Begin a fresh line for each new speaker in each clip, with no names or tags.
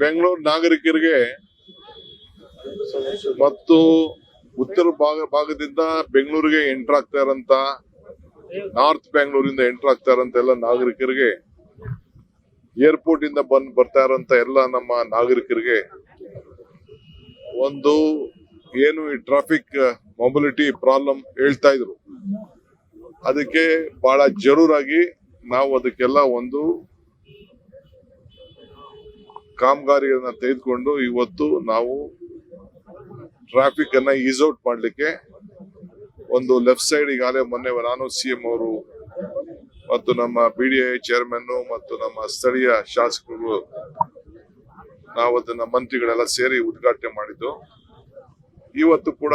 ಬೆಂಗಳೂರು ನಾಗರಿಕರಿಗೆ ಮತ್ತು ಉತ್ತರ ಭಾಗ ಭಾಗದಿಂದ ಬೆಂಗಳೂರಿಗೆ ಎಂಟರ್ ಆಗ್ತಾ ಇರೋಂತ ನಾರ್ತ್ ಬೆಂಗಳೂರಿಂದ ಎಂಟರ್ ಆಗ್ತಾ ಇರೋಂತ ಎಲ್ಲ ನಾಗರಿಕರಿಗೆ ಏರ್ಪೋರ್ಟ್ ಇಂದ ಬಂದ್ ಬರ್ತಾ ಇರೋಂತ ಎಲ್ಲ ನಮ್ಮ ನಾಗರಿಕರಿಗೆ ಒಂದು ಏನು ಈ ಟ್ರಾಫಿಕ್ ಮೊಬಿಲಿಟಿ ಪ್ರಾಬ್ಲಮ್ ಹೇಳ್ತಾ ಇದ್ರು. ಅದಕ್ಕೆ ಬಹಳ ಜರೂರಾಗಿ ನಾವು ಅದಕ್ಕೆಲ್ಲ ಒಂದು ಕಾಮಗಾರಿಗಳನ್ನ ತೆಗೆದುಕೊಂಡು ಇವತ್ತು ನಾವು ಟ್ರಾಫಿಕ್ ಅನ್ನ ಈಸ್ ಔಟ್ ಮಾಡಲಿಕ್ಕೆ ಒಂದು ಲೆಫ್ಟ್ ಸೈಡ್ ಈಗಾಗಲೇ ಮೊನ್ನೆ ನಾನು ಸಿ ಎಂ ಅವರು ಮತ್ತು ನಮ್ಮ ಬಿ ಡಿ ಐ ಚೇರ್ಮನ್ ಮತ್ತು ನಮ್ಮ ಸ್ಥಳೀಯ ಶಾಸಕರು ನಾವು ಅದನ್ನ ಮಂತ್ರಿಗಳೆಲ್ಲ ಸೇರಿ ಉದ್ಘಾಟನೆ ಮಾಡಿದ್ದು. ಇವತ್ತು ಕೂಡ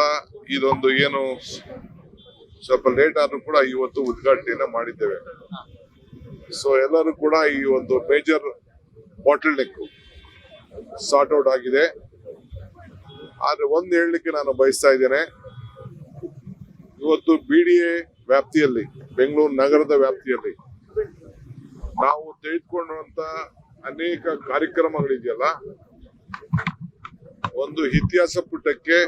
ಇದೊಂದು ಏನು ಸ್ವಲ್ಪ ಲೇಟ್ ಆದ್ರೂ ಕೂಡ ಇವತ್ತು ಉದ್ಘಾಟನೆಯನ್ನ ಮಾಡಿದ್ದೇವೆ. ಸೊ ಎಲ್ಲರೂ ಕೂಡ ಈ ಒಂದು major bottle neck sort out ಆಗಿದೆ. ಆದರೆ ಒಂದು ಹೇಳಲಿಕ್ಕೆ ನಾನು ಬಯಸ್ತಾ ಇದ್ದೇನೆ. ಇವತ್ತು ಬಿ ಡಿ ಎ ವ್ಯಾಪ್ತಿಯಲ್ಲಿ, ಬೆಂಗಳೂರು ನಗರದ ವ್ಯಾಪ್ತಿಯಲ್ಲಿ ನಾವು ತೆಗೆದುಕೊಂಡಂತ ಅನೇಕ ಕಾರ್ಯಕ್ರಮಗಳಿದೆಯಲ್ಲ, ಒಂದು ಇತಿಹಾಸ ಪುಟಕ್ಕೆ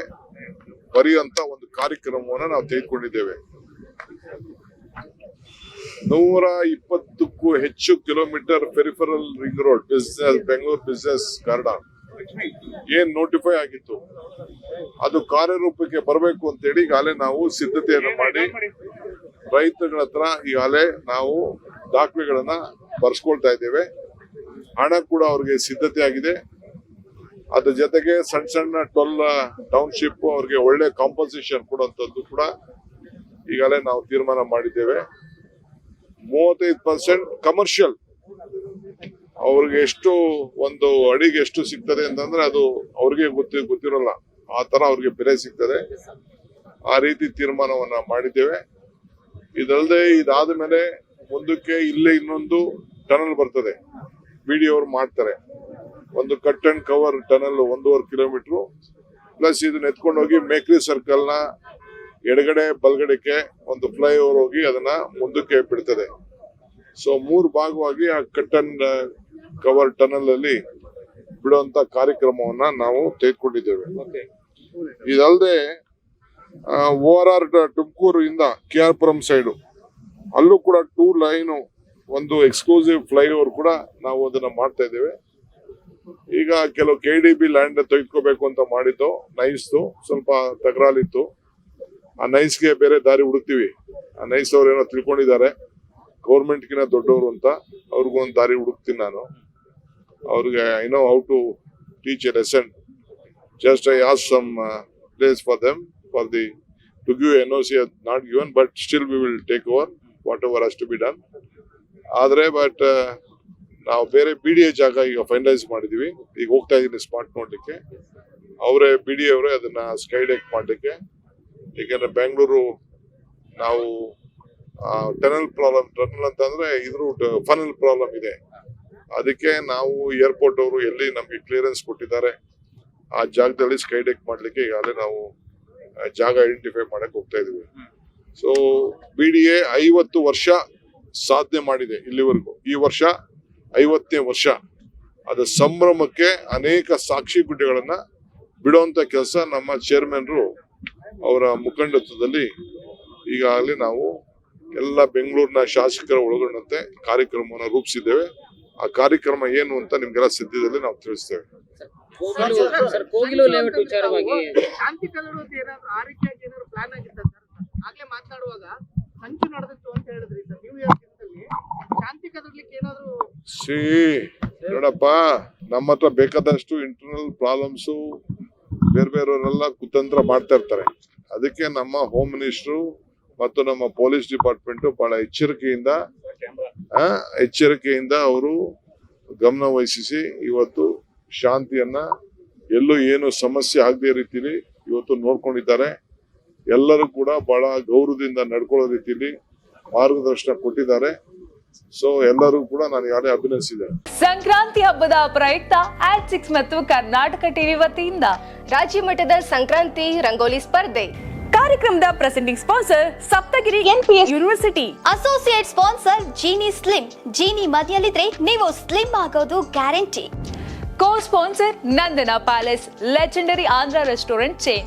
ಬರೆಯುವಂತ ಒಂದು ಕಾರ್ಯಕ್ರಮವನ್ನು ನಾವು ತೆಗೆದುಕೊಂಡಿದ್ದೇವೆ. ನೂರ ಇಪ್ಪತ್ತಕ್ಕೂ ಹೆಚ್ಚು kilometre peripheral ring road business Bengaluru business corridor ಏನ್ ನೋಟಿಫೈ ಆಗಿತ್ತು? ಅದು ಕಾರ್ಯರೂಪಕ್ಕೆ ಬರಬೇಕು ಅಂತೇಳಿ ಈಗಾಗಲೇ ನಾವು ಸಿದ್ಧತೆಯನ್ನು ಮಾಡಿ ರೈತಗಳ ಹತ್ರ ಈಗಾಗಲೇ ನಾವು ದಾಖಲೆಗಳನ್ನ ಬರ್ಸ್ಕೊಳ್ತಾ ಇದ್ದೇವೆ. ಹಣ ಕೂಡ ಅವ್ರಿಗೆ ಸಿದ್ಧತೆ ಆಗಿದೆ ಅದ್ರ ಜೊತೆಗೆ ಸಣ್ಣ ಸಣ್ಣ ಟೊಲ್ ಟೌನ್ಶಿಪ್ ಅವ್ರಿಗೆ ಒಳ್ಳೆ ಕಾಂಪನ್ಸೇಷನ್ ಕೊಡುವಂತದ್ದು ಕೂಡ ಈಗಾಗಲೇ ನಾವು ತೀರ್ಮಾನ ಮಾಡಿದ್ದೇವೆ. ಮೂವತ್ತೈದು ಪರ್ಸೆಂಟ್ ಕಮರ್ಷಿಯಲ್ ಅವ್ರಿಗೆ ಎಷ್ಟು ಒಂದು ಅಡಿಗೆ ಎಷ್ಟು ಸಿಗ್ತದೆ ಅಂತಂದ್ರೆ ಅದು ಅವ್ರಿಗೆ ಗೊತ್ತಿ, ಗೊತ್ತಿರಲ್ಲ. ಆ ತರ ಅವ್ರಿಗೆ ಬೆಲೆ ಸಿಗ್ತದೆ. ಆ ರೀತಿ ತೀರ್ಮಾನವನ್ನ ಮಾಡಿದ್ದೇವೆ. ಇದಲ್ಲದೆ ಇದಾದ ಮೇಲೆ ಮುಂದಕ್ಕೆ ಇಲ್ಲೇ ಇನ್ನೊಂದು ಟನಲ್ ಬರ್ತದೆ. ಬಿ ಅವರು ಮಾಡ್ತಾರೆ. ಒಂದು ಕಟ್ ಅಂಡ್ ಕವರ್ ಟನಲ್ ಒಂದೂವರೆ ಕಿಲೋಮೀಟರ್ ಪ್ಲಸ್ ಇದನ್ನ ಎತ್ಕೊಂಡೋಗಿ ಮೇಕ್ರಿ ಸರ್ಕಲ್ನ ಎಡಗಡೆ ಬಲಗಡೆಗೆ ಒಂದು ಫ್ಲೈಓವರ್ ಹೋಗಿ ಅದನ್ನ ಮುಂದಕ್ಕೆ ಬಿಡ್ತದೆ. ಸೊ ಮೂರು ಭಾಗವಾಗಿ ಆ ಕಟ್ ಅಂಡ್ ಕವರ್ ಟನಲ್ ಅಲ್ಲಿ ಬಿಡುವಂತ ಕಾರ್ಯಕ್ರಮವನ್ನ ನಾವು ತೆಗೆದುಕೊಂಡಿದ್ದೇವೆ. ಇದಲ್ಲದೆ ಓ ಆರ್ ಆರ್ ತುಮಕೂರು ಇಂದ ಕೆ ಆರ್ ಪುರಂ ಸೈಡು ಅಲ್ಲೂ ಕೂಡ ಟೂ ಲೈನು ಒಂದು ಎಕ್ಸ್ಕ್ಲೂಸಿವ್ ಫ್ಲೈಓವರ್ ಕೂಡ ನಾವು ಅದನ್ನ ಮಾಡ್ತಾ ಇದ್ದೇವೆ. ಈಗ ಕೆಲವು ಕೆ ಡಿ ಬಿ ಲ್ಯಾಂಡ್ ತೆಗೆದುಕೋಬೇಕು ಅಂತ ಮಾಡಿದ್ದು ನೈಸ್ ಸ್ವಲ್ಪ ತಕರಾಲಿತ್ತು ಆ ನೈಸ್ಗೆ ಬೇರೆ ದಾರಿ ಹುಡುಕ್ತಿವಿ. ಆ ನೈಸ್ ಅವ್ರು ಏನೋ ತಿಳ್ಕೊಂಡಿದ್ದಾರೆ. ಗೌರ್ಮೆಂಟ್ಗಿನ ದೊಡ್ಡವರು ಅಂತ ಅವ್ರಿಗೂ ಒಂದು ದಾರಿ ಹುಡುಕ್ತೀನಿ ನಾನು. ಅವ್ರಿಗೆ I know how to teach a lesson just I ask some place for them for the to give N O C not given but still we will take over whatever has to be done ಆದರೆ but ನಾವು ಬೇರೆ B D A ಜಾಗ ಈಗ finalise ಮಾಡಿದ್ದೀವಿ ಈಗ ಹೋಗ್ತಾ ಇದ್ದೀನಿ spot ನೋಡಲಿಕ್ಕೆ. ಅವರೇ ಬಿ ಡಿ ಅವರೇ ಅದನ್ನ ಸ್ಕೈಡೆಕ್ ಮಾಡ್ಲಿಕ್ಕೆ. ಏಕೆಂದ್ರೆ ಬೆಂಗಳೂರು ನಾವು ಟನಲ್ ಪ್ರಾಬ್ಲಮ್ ಟನಲ್ ಅಂತಂದ್ರೆ ಇದ್ರು ಫನಲ್ ಪ್ರಾಬ್ಲಮ್ ಇದೆ. ಅದಕ್ಕೆ ನಾವು ಏರ್ಪೋರ್ಟ್ ಅವರು ಎಲ್ಲಿ ನಮಗೆ ಕ್ಲಿಯರೆನ್ಸ್ ಕೊಟ್ಟಿದ್ದಾರೆ, ಆ ಜಾಗದಲ್ಲಿ ಸ್ಕೈಡೆಕ್ ಮಾಡ್ಲಿಕ್ಕೆ ಈಗಾಗಲೇ ನಾವು ಜಾಗ ಐಡೆಂಟಿಫೈ ಮಾಡಕ್ ಹೋಗ್ತಾ ಇದೀವಿ ಸೊ ಬಿ ಡಿ ಎ ಐವತ್ತು ವರ್ಷ ಸಾಧನೆ ಮಾಡಿದೆ ಇಲ್ಲಿವರೆಗೂ. ಈ ವರ್ಷ ಐವತ್ತನೇ ವರ್ಷ. ಅದ ಸಂಭ್ರಮಕ್ಕೆ ಅನೇಕ ಸಾಕ್ಷಿ ಗುಡ್ಡೆಗಳನ್ನ ಬಿಡುವಂತ ಕೆಲಸ ನಮ್ಮ ಚೇರ್ಮನ್ರು ಅವರ ಮುಖಂಡತ್ವದಲ್ಲಿ ಈಗಾಗಲೇ ನಾವು ಎಲ್ಲ ಬೆಂಗಳೂರಿನ ಶಾಸಕರ ಒಳಗೊಂಡಂತೆ ಕಾರ್ಯಕ್ರಮವನ್ನು ರೂಪಿಸಿದ್ದೇವೆ. ಆ ಕಾರ್ಯಕ್ರಮ ಏನು ಅಂತ ನಿಮ್ಗೆಲ್ಲ ಸಿದ್ಧದಲ್ಲಿ ನಾವು ತಿಳಿಸ್ತೇವೆ.
ಸರ್ ಕೋಗಿಲು ಲೇಔಟ್ ವಿಚಾರವಾಗಿ
ಶಾಂತಿ ಕದಡೋದು ಏನಾದ್ರು ಆ ರೀತಿಯಾಗಿ ಏನಾದ್ರು ಪ್ಲಾನ್ ಆಗಿತ್ತ ಸರ್? ಆಗ್ಲೇ ಮಾತನಾಡುವಾಗ ಸಂಚು ನಡೆದಿತ್ತು ಅಂತ ಹೇಳಿದ್ರಿ ಸರ್. ನ್ಯೂ ಇಯರ್ ದಿನದಲ್ಲಿ ಶಾಂತಿ ಕದಡ್ಲಿಕ್ಕೆ ಏನಾದ್ರು
ಸಿ ನೋಡಪ್ಪ ನಮ್ಮ ಹತ್ರ ಬೇಕಾದಷ್ಟು ಇಂಟರ್ನಲ್ ಪ್ರಾಬ್ಲಮ್ಸು ಬೇರೆ ಬೇರೆಯವರೆಲ್ಲ ಕುತಂತ್ರ ಮಾಡ್ತಾ ಇರ್ತಾರೆ. ಅದಕ್ಕೆ ನಮ್ಮ ಹೋಮ್ ಮಿನಿಸ್ಟ್ರು ಮತ್ತು ನಮ್ಮ ಪೊಲೀಸ್ ಡಿಪಾರ್ಟ್ಮೆಂಟ್ ಬಹಳ ಎಚ್ಚರಿಕೆಯಿಂದ ಎಚ್ಚರಿಕೆಯಿಂದ ಅವರು ಗಮನ ವಹಿಸಿ ಇವತ್ತು ಶಾಂತಿಯನ್ನ ಎಲ್ಲೂ ಏನು ಸಮಸ್ಯೆ ಆಗದೆ ರೀತಿಲಿ ಇವತ್ತು ನೋಡ್ಕೊಂಡಿದ್ದಾರೆ. ಎಲ್ಲರೂ ಕೂಡ ಬಹಳ ಗೌರವದಿಂದ ನಡ್ಕೊಳ್ಳೋ ರೀತಿಲಿ ಮಾರ್ಗದರ್ಶನ ಕೊಟ್ಟಿದ್ದಾರೆ. ಸೊ ಎಲ್ಲರೂ ಕೂಡ ನಾನು ಯಾರೇ ಅಭಿನಂದಿಸಿದೆ
ಸಂಕ್ರಾಂತಿ ಹಬ್ಬದ ಪ್ರಯುಕ್ತ ಆಟ್ ಸಿಕ್ಸ್ ಮತ್ತು ಕರ್ನಾಟಕ ಟಿವಿ ವತಿಯಿಂದ
ರಾಜ್ಯ ಮಟ್ಟದ ಸಂಕ್ರಾಂತಿ ರಂಗೋಲಿ ಸ್ಪರ್ಧೆ.
ಕಾರ್ಯಕ್ರಮದ presenting sponsor Saptagiri NPS university
associate sponsor Jeeni slim Jeeni ಮನೆಯಲ್ಲಿದ್ರೆ ನೀವು ಸ್ಲಿಮ್ ಆಗೋದು guarantee
co sponsor Nandana palace legendary Andhra restaurant chain